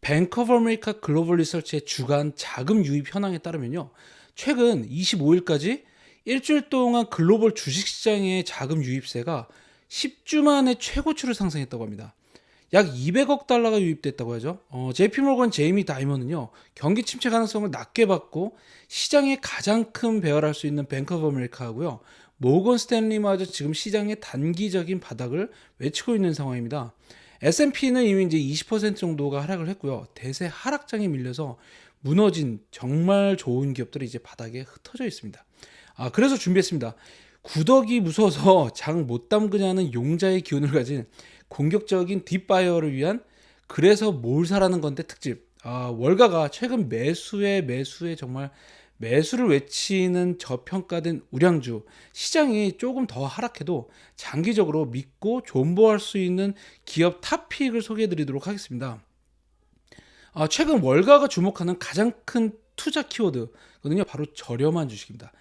뱅크 오브 아메리카 글로벌 리서치의 주간 자금 유입 현황에 따르면요. 최근 25일까지 일주일 동안 글로벌 주식시장의 자금 유입세가 10주 만에 최고치를 상승했다고 합니다. 약 200억 달러가 유입됐다고 하죠. 어, JP모건 제이미 다이먼은요. 경기 침체 가능성을 낮게 봤고 시장에 가장 큰 배열할 수 있는 뱅크 오브 아메리카하고요. 모건 스탠리마저 지금 시장의 단기적인 바닥을 외치고 있는 상황입니다. S&P는 이미 이제 20% 정도가 하락을 했고요. 대세 하락장에 밀려서 무너진 정말 좋은 기업들이 이제 바닥에 흩어져 있습니다. 아, 그래서 준비했습니다. 구덕이 무서워서 장 못 담그냐는 용자의 기운을 가진 공격적인 딥바이어를 위한 그래서 뭘 사라는 건데 특집. 아, 월가가 최근 매수에 매수에 정말 매수를 외치는 저평가된 우량주 시장이 조금 더 하락해도 장기적으로 믿고 존버할 수 있는 기업 탑픽을 소개해 드리도록 하겠습니다. 아, 최근 월가가 주목하는 가장 큰 투자 키워드거든요. 바로 저렴한 주식입니다.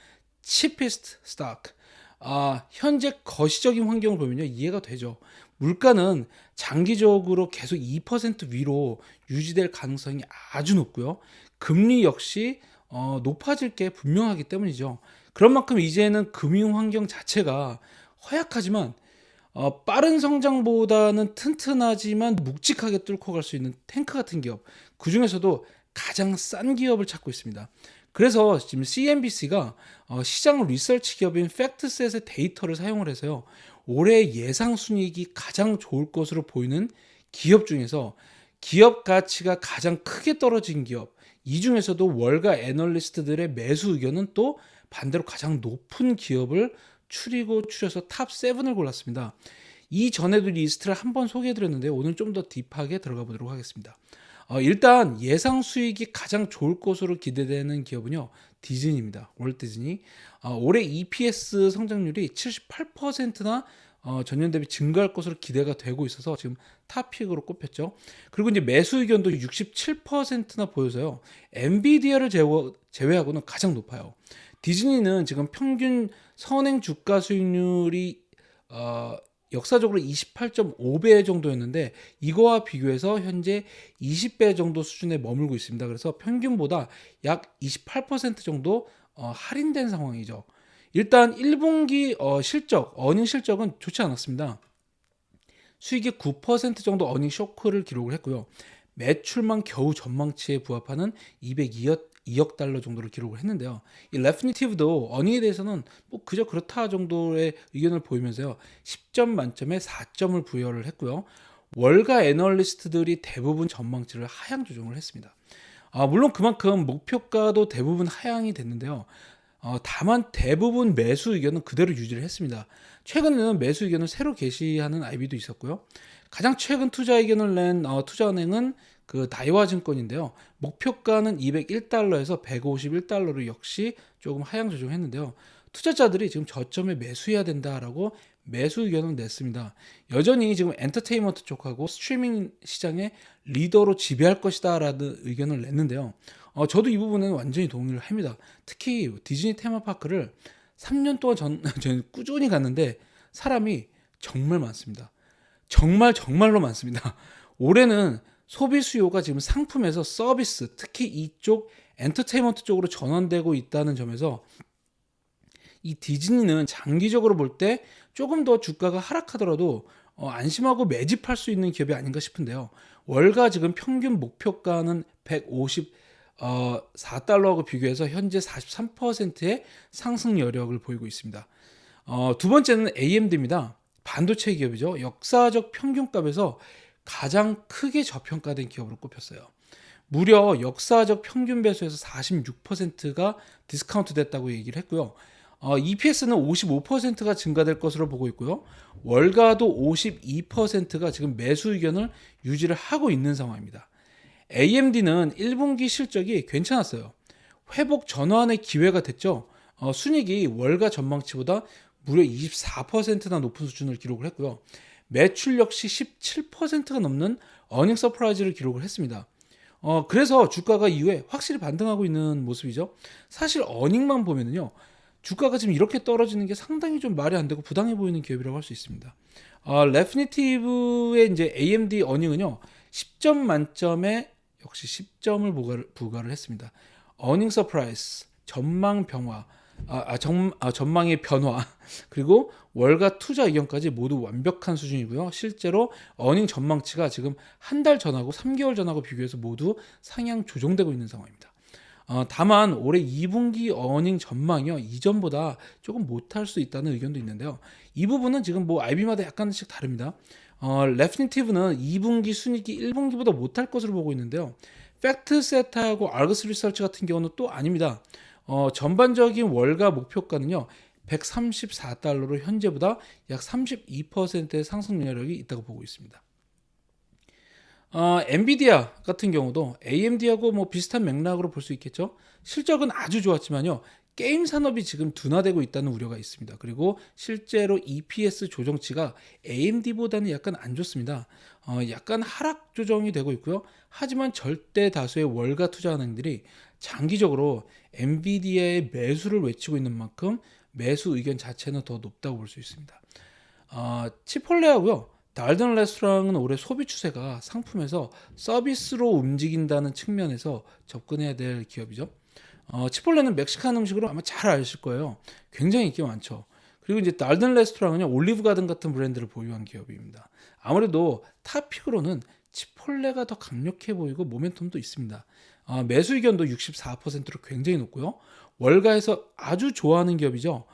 cheapest stock. 아, 현재 거시적인 환경을 보면요. 이해가 되죠. 물가는 장기적으로 계속 2% 위로 유지될 가능성이 아주 높고요. 금리 역시 어, 높아질 게 분명하기 때문이죠. 그런 만큼 이제는 금융 환경 자체가 허약하지만 어, 빠른 성장보다는 튼튼하지만 묵직하게 뚫고 갈 수 있는 탱크 같은 기업 그 중에서도 가장 싼 기업을 찾고 있습니다. 그래서 지금 CNBC가 어, 시장 리서치 기업인 팩트셋의 데이터를 사용을 해서요 올해 예상 순이익이 가장 좋을 것으로 보이는 기업 중에서 기업 가치가 가장 크게 떨어진 기업 이 중에서도 월가 애널리스트들의 매수 의견은 또 반대로 가장 높은 기업을 추리고 추려서 탑 7을 골랐습니다. 이 전에도 리스트를 한 번 소개해 드렸는데 오늘 좀 더 딥하게 들어가 보도록 하겠습니다. 어, 일단 예상 수익이 가장 좋을 것으로 기대되는 기업은요 디즈니입니다. 월트 디즈니 어, 올해 EPS 성장률이 78%나 어, 전년 대비 증가할 것으로 기대가 되고 있어서 지금 탑픽으로 꼽혔죠. 그리고 이제 매수 의견도 67%나 보여서요. 엔비디아를 제외, 제외하고는 가장 높아요. 디즈니는 지금 평균 선행 주가 수익률이 어, 역사적으로 28.5배 정도였는데 이거와 비교해서 현재 20배 정도 수준에 머물고 있습니다. 그래서 평균보다 약 28% 정도 어, 할인된 상황이죠. 일단 1분기 어, 실적, 어닝 실적은 좋지 않았습니다. 수익의 9% 정도 어닝 쇼크를 기록을 했고요. 매출만 겨우 전망치에 부합하는 202억 2억 달러 정도를 기록을 했는데요. 이 레프니티브도 어닝에 대해서는 뭐 그저 그렇다 정도의 의견을 보이면서요. 10점 만점에 4점을 부여를 했고요. 월가 애널리스트들이 대부분 전망치를 하향 조정을 했습니다. 아, 물론 그만큼 목표가도 대부분 하향이 됐는데요. 어, 다만 대부분 매수 의견은 그대로 유지를 했습니다. 최근에는 매수 의견을 새로 게시하는 IB도 있었고요. 가장 최근 투자 의견을 낸 어, 투자은행은 그 다이와 증권인데요. 목표가는 201달러에서 151달러로 역시 조금 하향 조정했는데요. 투자자들이 지금 저점에 매수해야 된다라고 매수 의견을 냈습니다. 여전히 지금 엔터테인먼트 쪽하고 스트리밍 시장의 리더로 지배할 것이다라는 의견을 냈는데요. 어, 저도 이 부분은 완전히 동의를 합니다. 특히 디즈니 테마파크를 3년 동안 전, 전 꾸준히 갔는데 사람이 정말 많습니다. 정말 정말로 많습니다. 올해는 소비 수요가 지금 상품에서 서비스, 특히 이쪽 엔터테인먼트 쪽으로 전환되고 있다는 점에서 이 디즈니는 장기적으로 볼 때 조금 더 주가가 하락하더라도 어, 안심하고 매집할 수 있는 기업이 아닌가 싶은데요. 월가 지금 평균 목표가는 150 어, 4달러하고 비교해서 현재 43%의 상승 여력을 보이고 있습니다. 어, 두 번째는 AMD입니다. 반도체 기업이죠. 역사적 평균값에서 가장 크게 저평가된 기업으로 꼽혔어요. 무려 역사적 평균 배수에서 46%가 디스카운트 됐다고 얘기를 했고요. 어, EPS는 55%가 증가될 것으로 보고 있고요. 월가도 52%가 지금 매수 의견을 유지를 하고 있는 상황입니다. AMD는 1분기 실적이 괜찮았어요. 회복 전환의 기회가 됐죠. 어, 순익이 월가 전망치보다 무려 24%나 높은 수준을 기록을 했고요. 매출 역시 17%가 넘는 어닝 서프라이즈를 기록을 했습니다. 어, 그래서 주가가 이후에 확실히 반등하고 있는 모습이죠. 사실 어닝만 보면은요. 주가가 지금 이렇게 떨어지는 게 상당히 좀 말이 안 되고 부당해 보이는 기업이라고 할 수 있습니다. 어, 레프니티브의 이제 AMD 어닝은요. 10점 만점에 역시 10점을 부과를, 부과를 했습니다. 어닝 서프라이즈, 전망 변화, 아, 아, 전, 아, 전망의 변화, 그리고 월가 투자 의견까지 모두 완벽한 수준이고요. 실제로 어닝 전망치가 지금 한 달 전하고 3개월 전하고 비교해서 모두 상향 조정되고 있는 상황입니다. 어, 다만 올해 2분기 어닝 전망이요 이전보다 조금 못할 수 있다는 의견도 있는데요. 이 부분은 지금 뭐 IB마다 약간씩 다릅니다. 어, 레프니티브는 2분기 순이익이 1분기보다 못할 것으로 보고 있는데요. 팩트세트하고 알그스 리서치 같은 경우는 또 아닙니다. 어, 전반적인 월가 목표가는요. 134달러로 현재보다 약 32%의 상승 능력이 있다고 보고 있습니다. 어, 엔비디아 같은 경우도 AMD하고 뭐 비슷한 맥락으로 볼 수 있겠죠. 실적은 아주 좋았지만요. 게임 산업이 지금 둔화되고 있다는 우려가 있습니다. 그리고 실제로 EPS 조정치가 AMD보다는 약간 안 좋습니다. 어, 약간 하락 조정이 되고 있고요. 하지만 절대 다수의 월가 투자은행들이 장기적으로 엔비디아의 매수를 외치고 있는 만큼 매수 의견 자체는 더 높다고 볼 수 있습니다. 어, 치폴레하고요. 달든 레스토랑은 올해 소비 추세가 상품에서 서비스로 움직인다는 측면에서 접근해야 될 기업이죠. 어, 치폴레는 멕시칸 음식으로 아마 잘 아실 거예요. 굉장히 인기 많죠. 그리고 이제 달든 레스토랑은요 올리브 가든 같은 브랜드를 보유한 기업입니다. 아무래도 탑픽으로는 치폴레가 더 강력해 보이고 모멘텀도 있습니다. 어, 매수 의견도 64%로 굉장히 높고요. 월가에서 아주 좋아하는 기업이죠.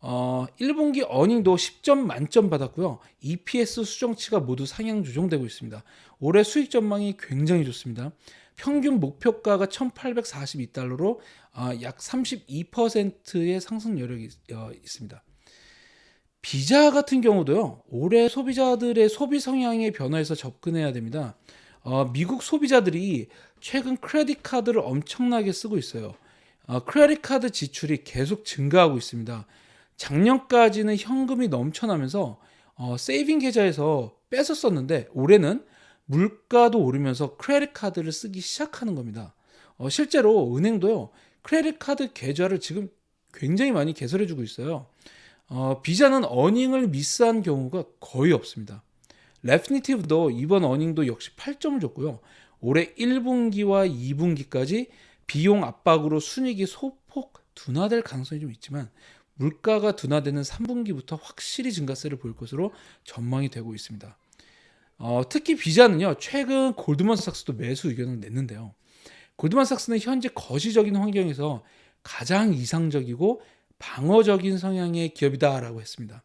어, 1분기 어닝도 10점 만점 받았고요. EPS 수정치가 모두 상향 조정되고 있습니다. 올해 수익 전망이 굉장히 좋습니다. 평균 목표가가 1,842달러로 어, 약 32%의 상승 여력이 어, 있습니다. 비자 같은 경우도요. 올해 소비자들의 소비 성향의 변화에서 접근해야 됩니다. 어, 미국 소비자들이 최근 크레딧 카드를 엄청나게 쓰고 있어요. 어, 크레딧 카드 지출이 계속 증가하고 있습니다. 작년까지는 현금이 넘쳐나면서 어, 세이빙 계좌에서 뺏었었는데 올해는 물가도 오르면서 크레딧 카드를 쓰기 시작하는 겁니다. 어, 실제로 은행도요 크레딧 카드 계좌를 지금 굉장히 많이 개설해주고 있어요. 어, 비자는 어닝을 미스한 경우가 거의 없습니다. 레프니티브도 이번 어닝도 역시 8점을 줬고요. 올해 1분기와 2분기까지 비용 압박으로 순이익이 소폭 둔화될 가능성이 좀 있지만 물가가 둔화되는 3분기부터 확실히 증가세를 보일 것으로 전망이 되고 있습니다. 어, 특히 비자는요 최근 골드만삭스도 매수 의견을 냈는데요. 골드만삭스는 현재 거시적인 환경에서 가장 이상적이고 방어적인 성향의 기업이다라고 했습니다.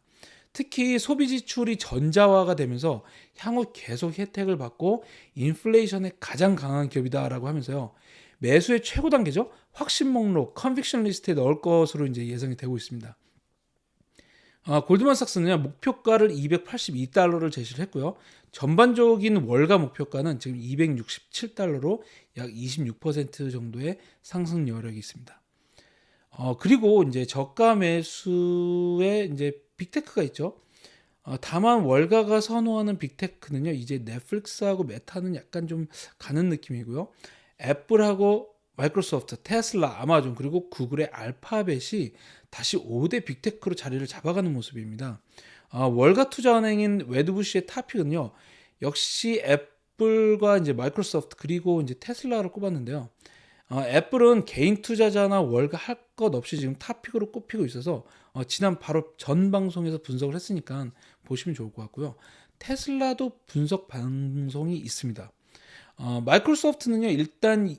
특히 소비 지출이 전자화가 되면서 향후 계속 혜택을 받고 인플레이션에 가장 강한 기업이다라고 하면서요. 매수의 최고 단계죠. 확신 목록, 컨빅션 리스트에 넣을 것으로 이제 예상이 되고 있습니다. 아, 골드만삭스는 목표가를 282달러를 제시를 했고요. 전반적인 월가 목표가는 지금 267달러로 약 26% 정도의 상승 여력이 있습니다. 어, 그리고 이제 저가 매수에 이제 빅테크가 있죠. 어, 다만 월가가 선호하는 빅테크는요, 이제 넷플릭스하고 메타는 약간 좀 가는 느낌이고요. 애플하고 마이크로소프트, 테슬라, 아마존 그리고 구글의 알파벳이 다시 5대 빅테크로 자리를 잡아가는 모습입니다. 어, 월가 투자은행인 웨드부시의 타픽은요, 역시 애플과 이제 마이크로소프트 그리고 이제 테슬라를 꼽았는데요. 어, 애플은 개인 투자자나 월가 할 것 없이 지금 탑픽으로 꼽히고 있어서 어, 지난 바로 전 방송에서 분석을 했으니까 보시면 좋을 것 같고요. 테슬라도 분석 방송이 있습니다. 어, 마이크로소프트는요 일단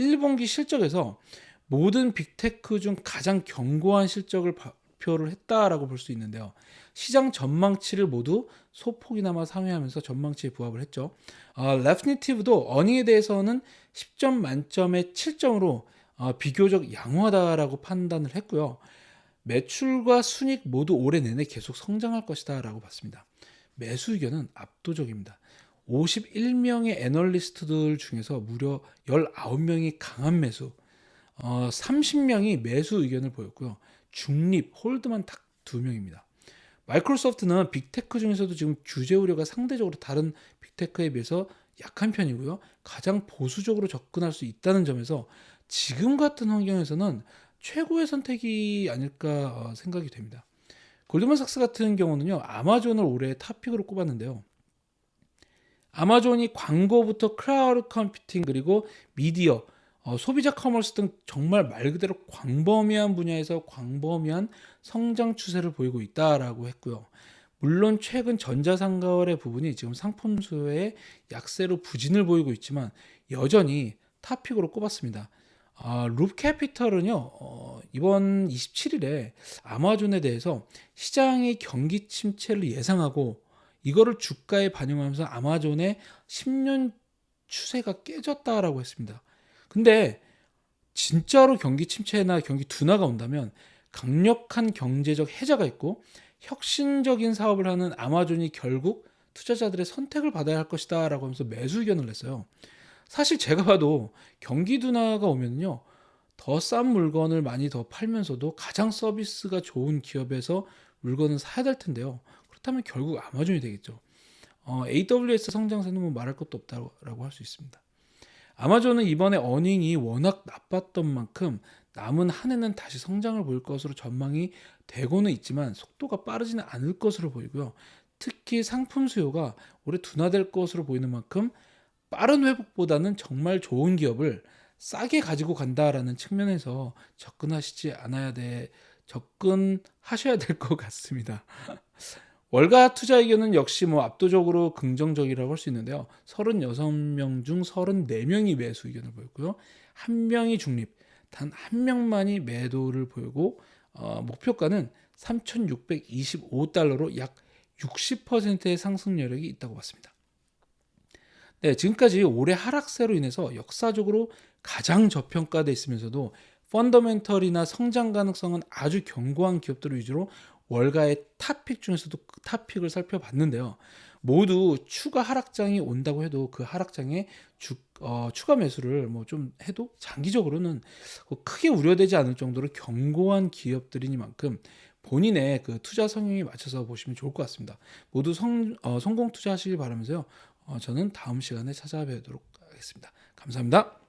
1분기 실적에서 모든 빅테크 중 가장 견고한 실적을 발표를 했다라고 볼 수 있는데요. 시장 전망치를 모두 소폭이나마 상회하면서 전망치에 부합을 했죠. 어, 레프니티브도 어닝에 대해서는 10점 만점에 7점으로 어, 비교적 양호하다라고 판단을 했고요. 매출과 순익 모두 올해 내내 계속 성장할 것이다라고 봤습니다. 매수 의견은 압도적입니다. 51명의 애널리스트들 중에서 무려 19명이 강한 매수, 어, 30명이 매수 의견을 보였고요. 중립, 홀드만 딱 2명입니다. 마이크로소프트는 빅테크 중에서도 지금 규제 우려가 상대적으로 다른 빅테크에 비해서 약한 편이고요. 가장 보수적으로 접근할 수 있다는 점에서 지금 같은 환경에서는 최고의 선택이 아닐까 어, 생각이 됩니다. 골드만삭스 같은 경우는요. 아마존을 올해 탑픽으로 꼽았는데요. 아마존이 광고부터 클라우드 컴퓨팅 그리고 미디어, 어, 소비자 커머스 등 정말 말 그대로 광범위한 분야에서 광범위한 성장 추세를 보이고 있다라고 했고요. 물론 최근 전자상거래 부분이 지금 상품 수요의 약세로 부진을 보이고 있지만 여전히 탑픽으로 꼽았습니다. 아, 룹 캐피털은요 어, 이번 27일에 아마존에 대해서 시장의 경기 침체를 예상하고 이거를 주가에 반영하면서 아마존의 10년 추세가 깨졌다라고 했습니다. 근데 진짜로 경기 침체나 경기 둔화가 온다면 강력한 경제적 해자가 있고 혁신적인 사업을 하는 아마존이 결국 투자자들의 선택을 받아야 할 것이다 라고 하면서 매수 의견을 냈어요. 사실 제가 봐도 경기 둔화가 오면요. 더 싼 물건을 많이 더 팔면서도 가장 서비스가 좋은 기업에서 물건을 사야 될 텐데요. 그렇다면 결국 아마존이 되겠죠. 어, AWS 성장세는 뭐 말할 것도 없다라고 할 수 있습니다. 아마존은 이번에 어닝이 워낙 나빴던 만큼 남은 한 해는 다시 성장을 보일 것으로 전망이 되고는 있지만 속도가 빠르지는 않을 것으로 보이고요. 특히 상품 수요가 올해 둔화될 것으로 보이는 만큼 빠른 회복보다는 정말 좋은 기업을 싸게 가지고 간다라는 측면에서 접근하시지 않아야 돼 접근하셔야 될 것 같습니다. 월가 투자 의견은 역시 뭐 압도적으로 긍정적이라고 할 수 있는데요. 36명 중 34명이 매수 의견을 보였고요. 한 명이 중립, 단 한 명만이 매도를 보이고 어, 목표가는 3,625달러로 약 60%의 상승 여력이 있다고 봤습니다. 네, 지금까지 올해 하락세로 인해서 역사적으로 가장 저평가돼 있으면서도 펀더멘털이나 성장 가능성은 아주 견고한 기업들 위주로 월가의 탑픽 중에서도 그 탑픽을 살펴봤는데요. 모두 추가 하락장이 온다고 해도 그 하락장에 주, 어, 추가 매수를 뭐 좀 해도 장기적으로는 뭐 크게 우려되지 않을 정도로 견고한 기업들이니만큼 본인의 그 투자 성향에 맞춰서 보시면 좋을 것 같습니다. 모두 성, 어, 성공 투자하시길 바라면서요. 어, 저는 다음 시간에 찾아뵙도록 하겠습니다. 감사합니다.